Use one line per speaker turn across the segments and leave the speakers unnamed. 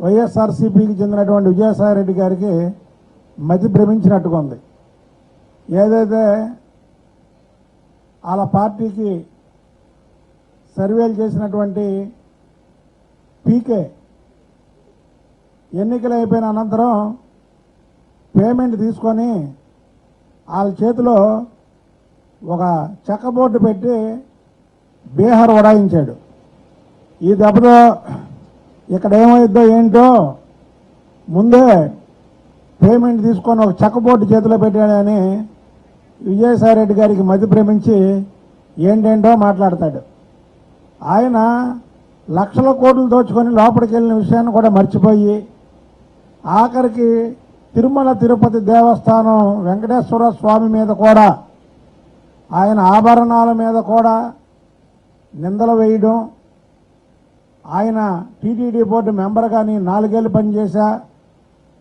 వైఎస్ఆర్సీపీకి చెందినటువంటి విజయసాయి రెడ్డి గారికి మతి భ్రమించినట్టుగా ఉంది ఏదైతే వాళ్ళ పార్టీకి సర్వేలు చేసినటువంటి పీకే ఎన్నికలు అయిపోయిన అనంతరం పేమెంట్ తీసుకొని వాళ్ళ చేతిలో ఒక చెక్క బోర్డు పెట్టి బీహార్ ఉడాయించాడు ఈ దెబ్బతో ఇక్కడ ఏమైద్దో ఏంటో ముందే పేమెంట్ తీసుకొని ఒక చెక్క బోర్డు చేతిలో పెట్టాడని విజయసాయి రెడ్డి గారికి మతి ప్రేమించి ఏంటేంటో మాట్లాడతాడు. ఆయన లక్షల కోట్లు దోచుకొని లోపలికి వెళ్ళిన విషయాన్ని కూడా మర్చిపోయి ఆఖరికి తిరుమల తిరుపతి దేవస్థానం వెంకటేశ్వర స్వామి మీద కూడా ఆయన ఆభరణాల మీద కూడా నిందలు వేయడం ఆయన టీటీడీ బోర్డు మెంబర్గా నేను నాలుగేళ్ళు పనిచేశా.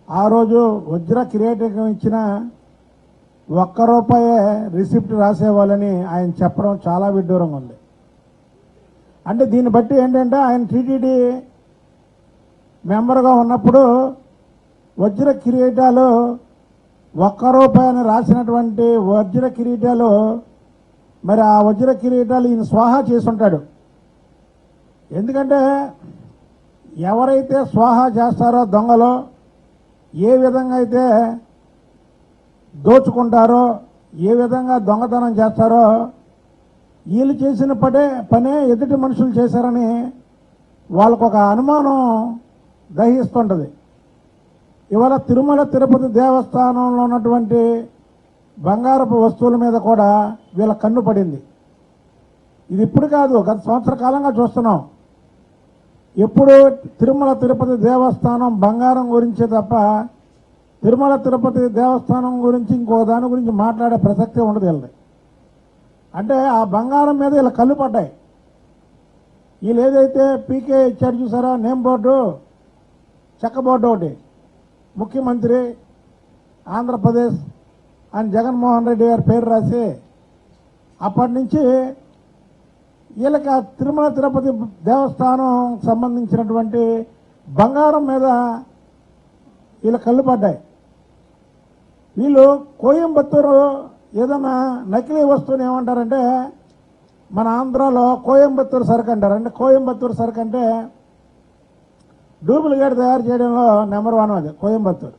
ఆ రోజు వజ్ర కిరీటకం ఇచ్చిన ఒక్క రూపాయే రిసిప్ట్ రాసేవాళ్ళని ఆయన చెప్పడం చాలా విడ్డూరంగా ఉంది. అంటే దీన్ని బట్టి ఏంటంటే ఆయన టీటీడీ మెంబర్గా ఉన్నప్పుడు వజ్ర కిరీటాలు ఒక్క రూపాయని రాసినటువంటి వజ్ర కిరీటాలు మరి ఆ వజ్ర కిరీటాలు ఈయన స్వాహా చేసి ఉంటాడు ఎందుకంటే ఎవరైతే స్వాహా చేస్తారో దొంగలో ఏ విధంగా అయితే దోచుకుంటారో ఏ విధంగా దొంగతనం చేస్తారో వీళ్ళు చేసిన పడే పనే ఎదుటి మనుషులు చేశారని వాళ్ళకు ఒక అనుమానం దహిస్తుంటుంది. ఇవాళ తిరుమల తిరుపతి దేవస్థానంలో ఉన్నటువంటి బంగారపు వస్తువుల మీద కూడా వీళ్ళ కన్ను పడింది. ఇది ఇప్పుడు కాదు గత సంవత్సర కాలంగా చూస్తున్నాం. ఎప్పుడు తిరుమల తిరుపతి దేవస్థానం బంగారం గురించే తప్ప తిరుమల తిరుపతి దేవస్థానం గురించి ఇంకో దాని గురించి మాట్లాడే ప్రసక్తే ఉండదు వీళ్ళది. అంటే ఆ బంగారం మీద ఇలా కళ్ళు పడ్డాయి. వీళ్ళు ఏదైతే పీకే ఇచ్చారు చూసారా? నేమ్ బోర్డు చెక్క బోర్డు ఒకటి. ముఖ్యమంత్రి ఆంధ్రప్రదేశ్ అని జగన్మోహన్ రెడ్డి గారి పేరు రాసి అప్పటి నుంచి వీళ్ళకి ఆ తిరుమల తిరుపతి దేవస్థానం సంబంధించినటువంటి బంగారం మీద వీళ్ళ కళ్ళు పడ్డాయి. వీళ్ళు కోయంబత్తూరు ఏదైనా నకిలీ వస్తువుని ఏమంటారంటే మన ఆంధ్రాలో కోయంబత్తూరు సరుకు అంటారు. అంటే కోయంబత్తూరు సరుకు అంటే డూప్లికేట్ తయారు చేయడంలో నెంబర్ వన్ అది కోయంబత్తూరు.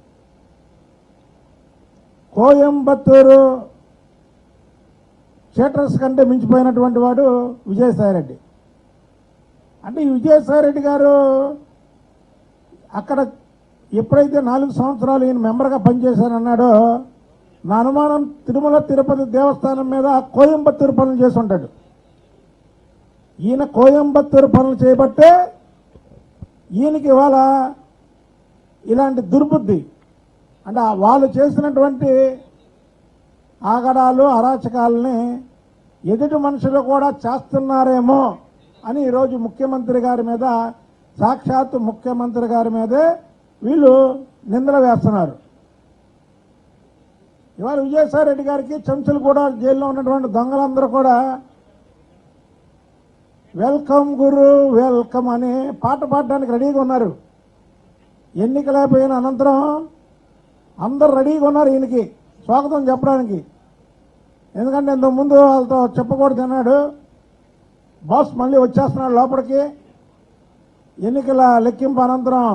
కోయంబత్తూరు షేటర్స్ కంటే మించిపోయినటువంటి వాడు విజయసాయిరెడ్డి. అంటే ఈ విజయసాయిరెడ్డి గారు అక్కడ ఎప్పుడైతే నాలుగు సంవత్సరాలు ఈయన మెంబర్గా పనిచేశానన్నాడో నా అనుమానం తిరుమల తిరుపతి దేవస్థానం మీద కోయంబత్తూరు పనులు చేసి ఉంటాడు ఈయన కోయంబత్తూరు పనులు చేయబట్టే ఈయనకి ఇవాళ ఇలాంటి దుర్బుద్ధి. అంటే వాళ్ళు చేసినటువంటి ఆగడాలు అరాచకాలని ఎదుటి మనుషులు కూడా చేస్తున్నారేమో అని ఈరోజు ముఖ్యమంత్రి గారి మీద సాక్షాత్తు ముఖ్యమంత్రి గారి మీదే వీళ్ళు నిందలు వేస్తున్నారు. ఇవాళ విజయసాయి రెడ్డి గారికి చెంచులు కూడా జైల్లో ఉన్నటువంటి దొంగలందరూ కూడా వెల్కమ్ గురు వెల్కమ్ అని పాట పాడడానికి రెడీగా ఉన్నారు. ఎన్నికలైపోయిన అనంతరం అందరు రెడీగా ఉన్నారు ఈయనకి. స్వాగతం చెప్పడానికి. ఎందుకంటే ఇంతకు ముందు వాళ్ళతో చెప్పకూడదు అన్నాడు. బాస్ మళ్ళీ వచ్చేస్తున్నాడు లోపలికి. ఎన్నికల లెక్కింపు అనంతరం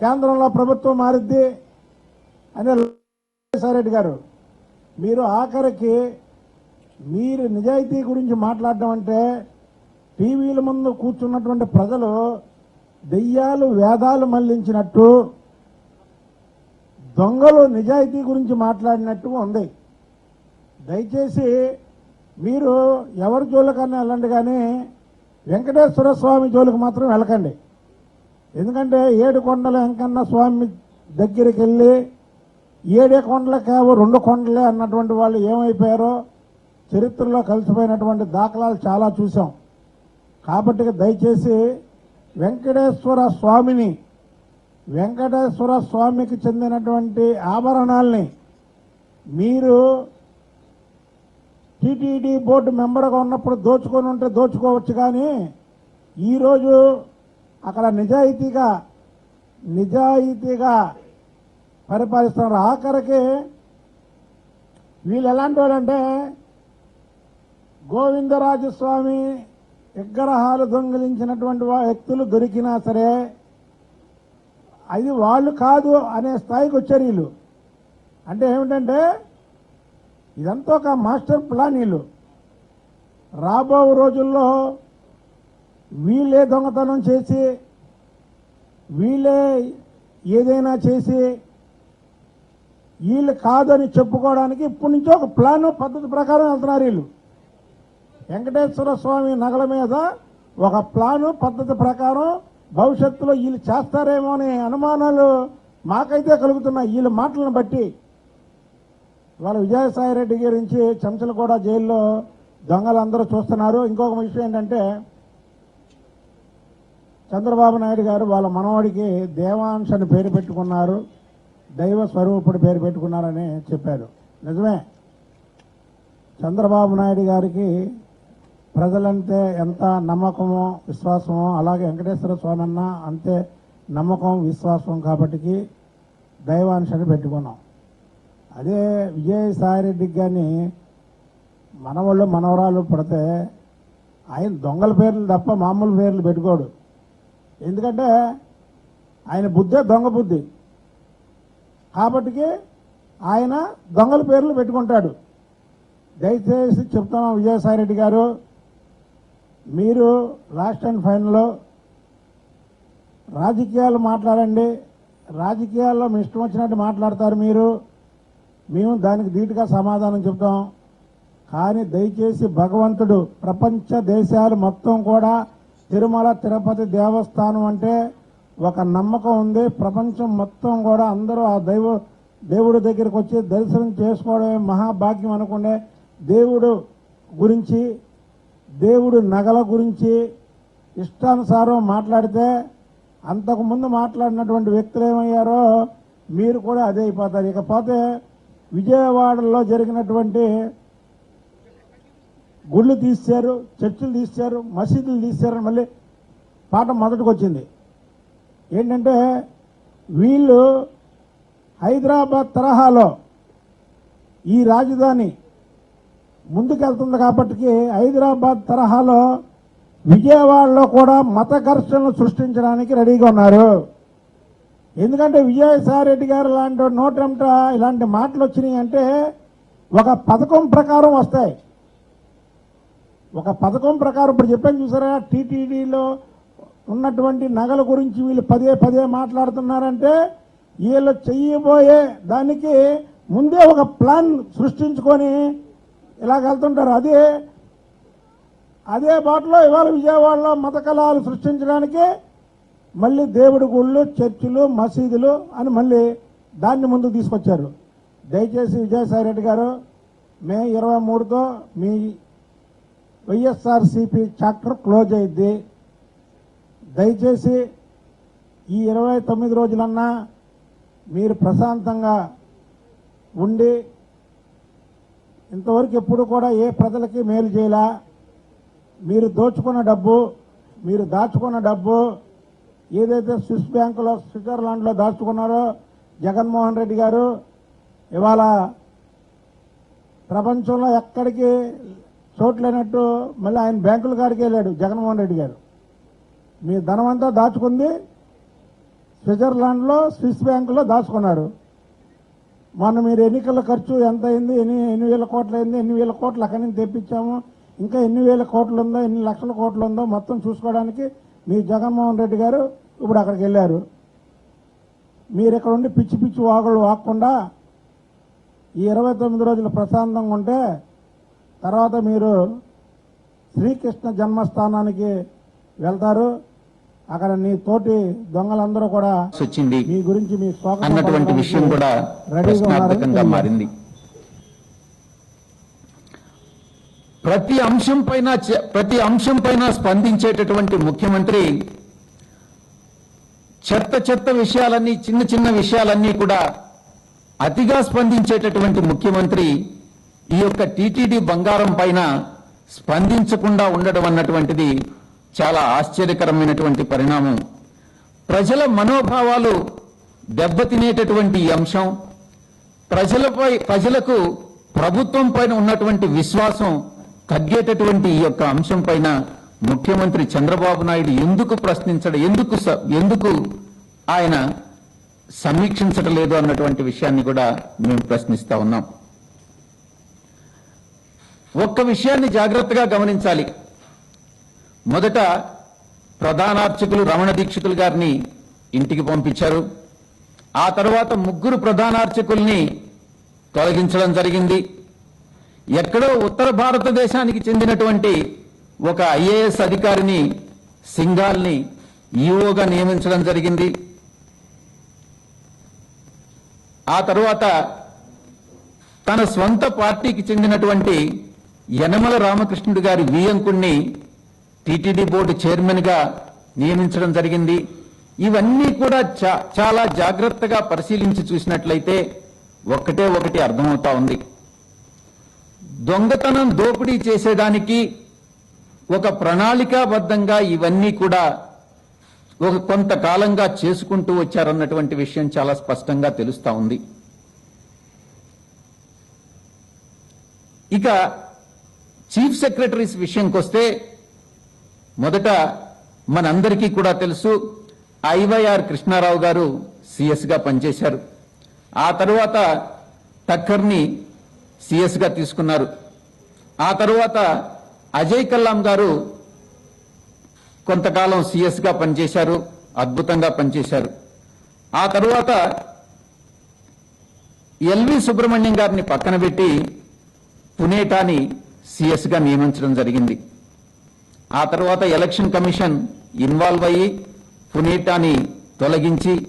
కేంద్రంలో ప్రభుత్వం మారిద్ది అని రెడ్డి గారు. మీరు ఆఖరికి మీరు నిజాయితీ గురించి మాట్లాడడం అంటే టీవీల ముందు కూర్చున్నటువంటి ప్రజలు దెయ్యాలు వేదాలు మళ్ళించినట్టు దొంగలు నిజాయితీ గురించి మాట్లాడినట్టు ఉంది. దయచేసి మీరు ఎవరి జోలికన్నా వెళ్ళండి కానీ వెంకటేశ్వర స్వామి జోలికి మాత్రం వెళ్ళకండి. ఎందుకంటే ఏడు కొండల వెంకన్న స్వామి దగ్గరికి వెళ్ళి ఏడే కొండల కావు రెండు కొండలే అన్నటువంటి వాళ్ళు ఏమైపోయారో చరిత్రలో కలిసిపోయినటువంటి దాఖలాలు చాలా చూసాం కాబట్టి దయచేసి వెంకటేశ్వర స్వామిని వెంకటేశ్వర స్వామికి చెందినటువంటి ఆభరణాల్ని మీరు టీటీడీ బోర్డు మెంబర్గా ఉన్నప్పుడు దోచుకొని ఉంటే దోచుకోవచ్చు కానీ ఈరోజు అక్కడ నిజాయితీగా నిజాయితీగా పరిపాలిస్తున్నారు. ఆఖరికి వీళ్ళు ఎలాంటి వాళ్ళంటే గోవిందరాజు స్వామి విగ్రహాలు దొంగిలించినటువంటి వ్యక్తులు దొరికినా సరే అది వాళ్ళు కాదు అనే స్థాయికి వచ్చారు వీళ్ళు. అంటే ఏమిటంటే ఇదంతా ఒక మాస్టర్ ప్లాన్ వీళ్ళు. రాబో రోజుల్లో వీళ్ళే దొంగతనం చేసి వీళ్ళే ఏదైనా చేసి వీళ్ళు కాదని చెప్పుకోవడానికి ఇప్పటి నుంచో ఒక ప్లాన్ పద్ధతి ప్రకారం వెళ్తున్నారు వీళ్ళు. వెంకటేశ్వర స్వామి నగల మీద ఒక ప్లాను పద్ధతి ప్రకారం భవిష్యత్తులో వీళ్ళు చేస్తారేమో అనే అనుమానాలు మాకైతే కలుగుతున్నాయి. వీళ్ళ మాటలను బట్టి వాళ్ళ విజయసాయి రెడ్డి గురించి చెంచలు కూడా జైల్లో దొంగలందరూ చూస్తున్నారు. ఇంకొక విషయం ఏంటంటే చంద్రబాబు నాయుడు గారు వాళ్ళ మనవాడికి దేవాంశ అని పేరు పెట్టుకున్నారు. దైవ స్వరూపుడు పేరు పెట్టుకున్నారని చెప్పారు. నిజమే. చంద్రబాబు నాయుడు గారికి ప్రజలంటే ఎంత నమ్మకమో విశ్వాసమో అలాగే వెంకటేశ్వర స్వామి అన్న అంతే నమ్మకం విశ్వాసం కాబట్టికి దైవాంశని పెట్టుకున్నాం. అదే విజయసాయిరెడ్డికి కానీ మనవాళ్ళు మనవరాలు పుడితే ఆయన దొంగల పేర్లు తప్ప మామూలు పేర్లు పెట్టుకోడు. ఎందుకంటే ఆయన బుద్ధే దొంగ బుద్ధి. కాబట్టికి ఆయన దొంగల పేర్లు పెట్టుకుంటాడు. దయచేసి చెప్తున్నాం విజయసాయిరెడ్డి గారు మీరు లాస్ట్ అండ్ ఫైనల్లో రాజకీయాలు మాట్లాడండి. రాజకీయాల్లో మీ ఇష్టం వచ్చినట్టు మాట్లాడతారు మీరు. మేము దానికి ధీటుగా సమాధానం చెప్తాం. కానీ దయచేసి భగవంతుడు ప్రపంచ దేశాలు మొత్తం కూడా తిరుమల తిరుపతి దేవస్థానం అంటే ఒక నమ్మకం ఉంది. ప్రపంచం మొత్తం కూడా అందరూ ఆ దైవ దేవుడి దగ్గరికి వచ్చి దర్శనం చేసుకోవడమే మహాభాగ్యం అనుకునే దేవుడు గురించి దేవుడు నగల గురించి ఇష్టానుసారం మాట్లాడితే అంతకుముందు మాట్లాడినటువంటి వ్యక్తులు ఏమయ్యారో మీరు కూడా అదే అయిపోతారు. ఇకపోతే విజయవాడలో జరిగినటువంటి గుళ్ళు తీశారు చర్చిలు తీశారు మసీదులు తీశారని మళ్ళీ పాట మొదటికి వచ్చింది ఏంటంటే వీళ్ళు హైదరాబాద్ తరహాలో ఈ రాజధాని ముందుకెళ్తుంది కాబట్టి హైదరాబాద్ తరహాలో విజయవాడలో కూడా మత ఘర్షణలు సృష్టించడానికి రెడీగా ఉన్నారు. ఎందుకంటే విజయసాయి రెడ్డి గారు లాంటి నోటెంట ఇలాంటి మాటలు వచ్చినాయి అంటే ఒక పథకం ప్రకారం వస్తాయి. ఒక పథకం ప్రకారం ఇప్పుడు చెప్పాను చూసారా? టీటీడీలో ఉన్నటువంటి నగల గురించి వీళ్ళు పదే పదే మాట్లాడుతున్నారంటే వీళ్ళు చెయ్యబోయే దానికి ముందే ఒక ప్లాన్ సృష్టించుకొని ఇలాగ వెళ్తుంటారు. అదే అదే బాటలో ఇవాళ విజయవాడలో మత కళాలు సృష్టించడానికి మళ్ళీ దేవుడి గుళ్ళు చర్చిలు మసీదులు అని మళ్ళీ దాన్ని ముందుకు తీసుకొచ్చారు. దయచేసి విజయసాయి రెడ్డి గారు మే ఇరవై మూడుతో మీ వైఎస్ఆర్సిపి చాప్టర్ క్లోజ్ అయింది దయచేసి ఈ ఇరవై తొమ్మిది రోజులన్నా మీరు ప్రశాంతంగా ఉండి ఇంతవరకు ఎప్పుడు కూడా ఏ ప్రజలకి మేలు చేయలా. మీరు దోచుకున్న డబ్బు మీరు దాచుకున్న డబ్బు ఏదైతే స్విస్ బ్యాంకులో స్విట్జర్లాండ్లో దాచుకున్నారో జగన్మోహన్ రెడ్డి గారు ఇవాళ ప్రపంచంలో ఎక్కడికి చోట్లేనట్టు మళ్ళీ ఆయన బ్యాంకుల కాడికి వెళ్ళాడు జగన్మోహన్ రెడ్డి గారు. మీ ధనం అంతా దాచుకుంది స్విట్జర్లాండ్లో స్విస్ బ్యాంకులో దాచుకున్నారు. మొన్న మీరు ఎన్నికల ఖర్చు ఎంత అయింది ఎన్ని ఎన్ని వేల కోట్లు అయింది ఎన్ని వేల కోట్లు అక్కడి నుంచి తెప్పించాము ఇంకా ఎన్ని వేల కోట్లు ఉందో ఎన్ని లక్షల కోట్లు ఉందో మొత్తం చూసుకోవడానికి మీ జగన్మోహన్ రెడ్డి గారు ఇప్పుడు అక్కడికి వెళ్ళారు. మీరు ఇక్కడ ఉండి పిచ్చి పిచ్చి వాగులు వాక్కుండా ఈ ఇరవై తొమ్మిది రోజులు ప్రశాంతంగా ఉంటే తర్వాత మీరు శ్రీకృష్ణ జన్మస్థానానికి వెళ్తారు. అక్కడ నీ తోటి దొంగలందరూ కూడా
వచ్చింది
మీ గురించి మీ స్వాగతం
అన్నటువంటి విషయం కూడా
రెడీగా
ప్రశ్నార్థకంగా మారింది. ప్రతి అంశం పైన ప్రతి అంశం పైన స్పందించేటటువంటి ముఖ్యమంత్రి చెత్త చెత్త విషయాలన్నీ చిన్న చిన్న విషయాలన్నీ కూడా అతిగా స్పందించేటటువంటి ముఖ్యమంత్రి ఈ యొక్క టీటీడీ బంగారం పైన స్పందించకుండా ఉండడం అన్నటువంటిది చాలా ఆశ్చర్యకరమైనటువంటి పరిణామం. ప్రజల మనోభావాలు దెబ్బతినేటటువంటి అంశం ప్రజలపై ప్రజలకు ప్రభుత్వం పైన ఉన్నటువంటి విశ్వాసం తగ్గేటటువంటి ఈ యొక్క అంశం పైన ముఖ్యమంత్రి చంద్రబాబు నాయుడు ఎందుకు ప్రశ్నించడం ఎందుకు స- ఎందుకు ఆయన సమీక్షించడం లేదు అన్నటువంటి విషయాన్ని కూడా మేము ప్రశ్నిస్తా ఉన్నాం. ఒక్క విషయాన్ని జాగ్రత్తగా గమనించాలి. మొదట ప్రధానార్చకులు రమణ దీక్షితులు గారిని ఇంటికి పంపించారు. ఆ తర్వాత ముగ్గురు ప్రధానార్చకుల్ని తొలగించడం జరిగింది. ఎక్కడో ఉత్తర భారతదేశానికి చెందినటువంటి ఒక ఐఏఎస్ అధికారిని సింగాల్ని ఈఓగా నియమించడం జరిగింది. ఆ తరువాత తన స్వంత పార్టీకి చెందినటువంటి యనమల రామకృష్ణుడు గారి వియంకుణ్ణి టీటీడీ బోర్డు చైర్మన్గా నియమించడం జరిగింది. ఇవన్నీ కూడా చా- చాలా జాగ్రత్తగా పరిశీలించి చూసినట్లయితే ఒక్కటే ఒకటి అర్థమవుతా ఉంది. దొంగతనం దోపిడీ చేసేదానికి ఒక ప్రణాళికాబద్ధంగా ఇవన్నీ కూడా ఒక కొంతకాలంగా చేసుకుంటూ వచ్చారన్నటువంటి విషయం చాలా స్పష్టంగా తెలుస్తా ఉంది. ఇక చీఫ్ సెక్రటరీస్ విషయంకి వస్తే మొదట మనందరికీ కూడా తెలుసు ఐవైఆర్ కృష్ణారావు గారు సిఎస్గా పనిచేశారు. ఆ తరువాత టక్కర్ని సిఎస్గా తీసుకున్నారు. ఆ తరువాత అజయ్ కల్లాం గారు కొంతకాలం సిఎస్గా పనిచేశారు అద్భుతంగా పనిచేశారు. ఆ తరువాత ఎల్వి సుబ్రహ్మణ్యం గారిని పక్కన పెట్టి పునేటాని సిఎస్గా నియమించడం జరిగింది. ఆ తర్వాత ఎలక్షన్ కమిషన్ ఇన్వాల్వ్ అయ్యి పునేటాని తొలగించి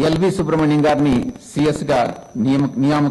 ఎల్వి సుబ్రహ్మణ్యం గారిని సిఎస్గా నియామక